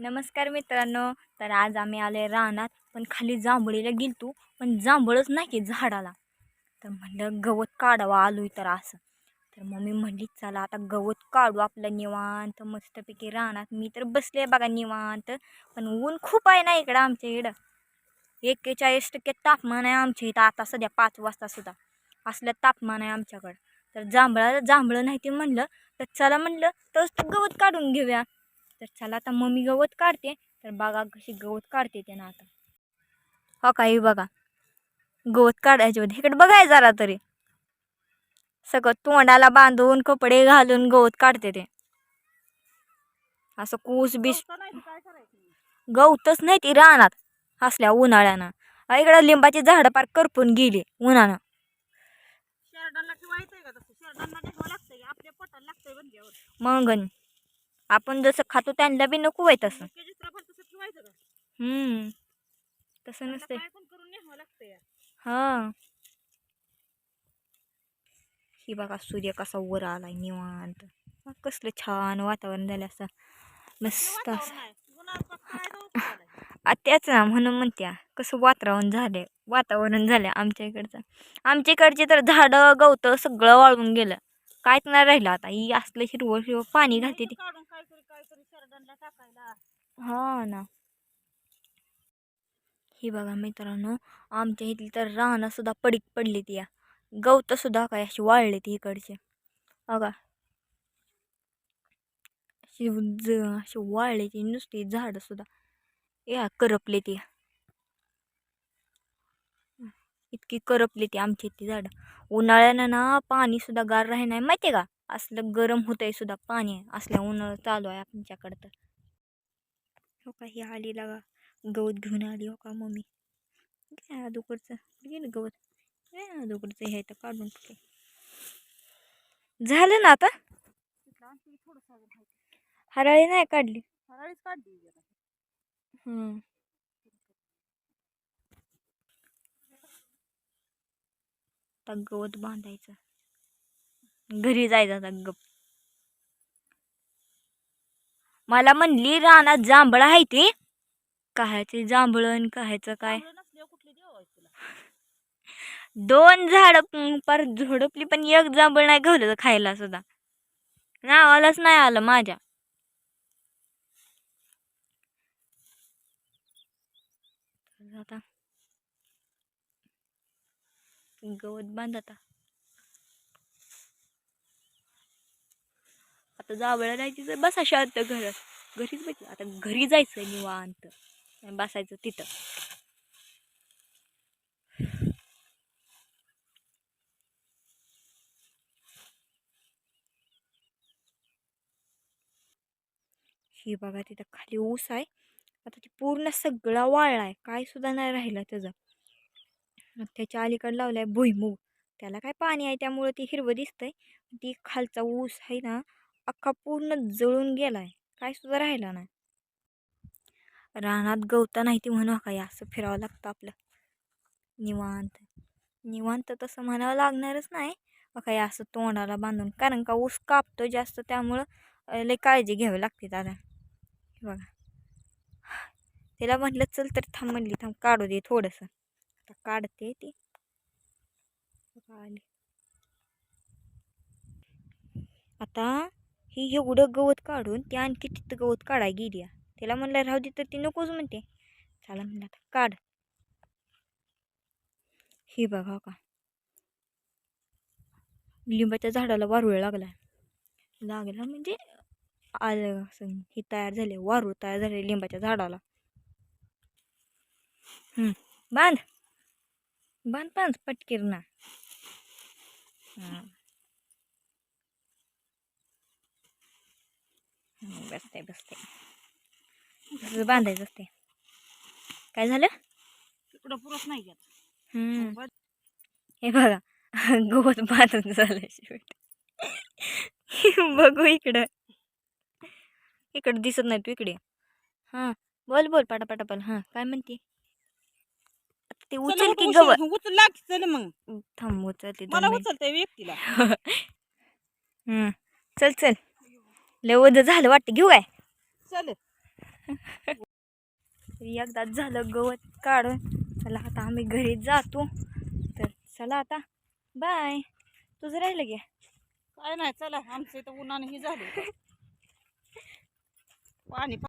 नमस्कार मित्रांनो. तर आज आम्ही आले रानात पण खाली जांभळीला गेलतो पण जांभळच नाही की झाडाला. तर म्हणलं गवत काढावा आलो तर असं. तर मम्मी म्हणली चला आता गवत काढू आपलं निवांत मस्तपैकी रानात. मी तर बसले बघा निवांत पण ऊन खूप आहे ना इकडं आमच्या इकडं. एक्केचाळीस टक्के तापमान आहे आमच्या इथं आता सध्या पाच वाजता सुद्धा. असलं तापमान आहे आमच्याकडं. तर जांभळा जांभळं नाही ते म्हणलं तर चला म्हणलं तर गवत काढून घेऊया. तर चला आता मम्मी गवत काढते. तर बघा कशी गवत काढते ते ना आता. हो काही बघा. गवत काढायचे होते इकडे बघाय जरा तरी. सगळं तोंडाला बांधून कपडे घालून गवत काढते ते. असं कूस बीस गवतच नाही ती रानात असल्या उन्हाळ्यानं. इकडं लिंबाची झाडं पार करपून गेली उन्हानं. शेरडांना ठेवायचंय का तसं? शेरडांना ठेवावं लागतंय आपल्या पोटाला लागतंय बनल्यावर मग आपण जसं खातो त्यांना बी नको आहे तसं. हम्म. तसं नसते हा. ही बघा सूर्य कसा वर आलाय निवांत. कसलं छान वातावरण झालं असं. मस्त असं. त्याच ना म्हणून म्हणत्या कसं वातावरण झालंय. वातावरण झालं आमच्या इकडचं. आमच्या इकडचे तर झाडं गवतं सगळं वाळून गेलं. काहीच नाही राहिलं आता. ही असलं हिरवं हिरवं पाणी घालते ती काढून काय तरी काय तरी शेरडांना टाकायला हा ना. ही बघा मित्रांनो आमच्या इथली तर रानंसुद्धा पडीक पडली ती या. गवतंसुद्धा काय अशी वाळली ती इकडचे. बघा. अशी ज अशी वाळली ती नुसती झाडंसुद्धा या करपली ती इतकी करपली ती आमची ती झाडं. उन्हाळ्यानं ना पाणीसुद्धा गार राही नाही माहिती आहे का? असलं गरम होतंय सुद्धा पाणी. असल्या उन्हाळा चालू आहे आमच्याकडं तर. हो का ही आली लागा गवत घेऊन आली हो का मम्मी घे अदोकडचं घे ना गवत घे अदोकडचं हे तर काढून टाके झालं ना आता. हराळी नाही काढली हराळीच काढली. हम्म. गवत बांधायचं घरी जायचं आता गप मला म्हणली रानात जांभळं आहे ते. काहायचे जांभळं काहायचं काय? तुला? दोन झाड पर झोडपली पण एक जांभळ नाही घावलं खायला सुद्धा. नावालाच नाही आलं माझ्या. गवत बांध आता. आता जावळ जायची तर बसा शांत घरात घरीच बघ आता घरी जायचं निवांत. बसायचं तिथं. ही बघा तिथं खाली ऊस आहे. आता ते पूर्ण सगळा वाळला आहे. काय सुद्धा नाही राहिला त्याचं. त्याच्या अलीकडे लावलाय भुईमूग. त्याला काय पाणी आहे? त्यामुळं ती हिरवं दिसतंय. ती खालचा ऊस आहे ना अख्खा पूर्ण जळून गेलाय. काय सुद्धा राहिला नाही. रानात गवता नाही ती म्हणू काय असं फिरावं लागतं आपलं. निवांत. निवांत तसं म्हणावं लागणारच नाही. काय असं तोंडाला बांधून कारण का ऊस कापतो जास्त त्यामुळं लई लय काळजी घ्यावी लागते दादा बघा. तिला म्हटलं चल तर थांब म्हणली थांब काढू दे थोडंसं. आता काढते ती. आली. आता ही एवढं गवत काढून ती आणखी तिथं गवत काढाय गेली. तिला म्हणलं राहू दे तर ती नकोच म्हणते. चला म्हणलं आता काढ. हे बघा हो का. लिंबाच्या झाडाला वारुळ लागला. लागला म्हणजे आलं असं हे तयार झाले वारूळ तयार झाले लिंबाच्या झाडाला. बांध. बांध बांध पटकीर ना. बसते बसते. बांधायचं असते काय झालं? तिकडं पुरत नाही घेत हम्म, हे बघा गवत बांधून झालं शेवट बघू इकडं. इकडं दिसत नाही तू इकडे. हां बोल बोल पाटा पाटा बोल. हां काय म्हणते? ते उचल की गवत. उचल लाग चल मग. थांब उचलते मला मिनिट. उचलतंय व्यक्तीला. हम्म, चल चल. लय ओझं झालं वाटतं. घेऊ काय? चल एकदाच झालं गवत काढून. चला आता आम्ही घरी जातो. तर चला आता. बाय. तुझं राहिलं की? काय नाही चला. आमचं इथं उन्हाने ही झाली. पाणी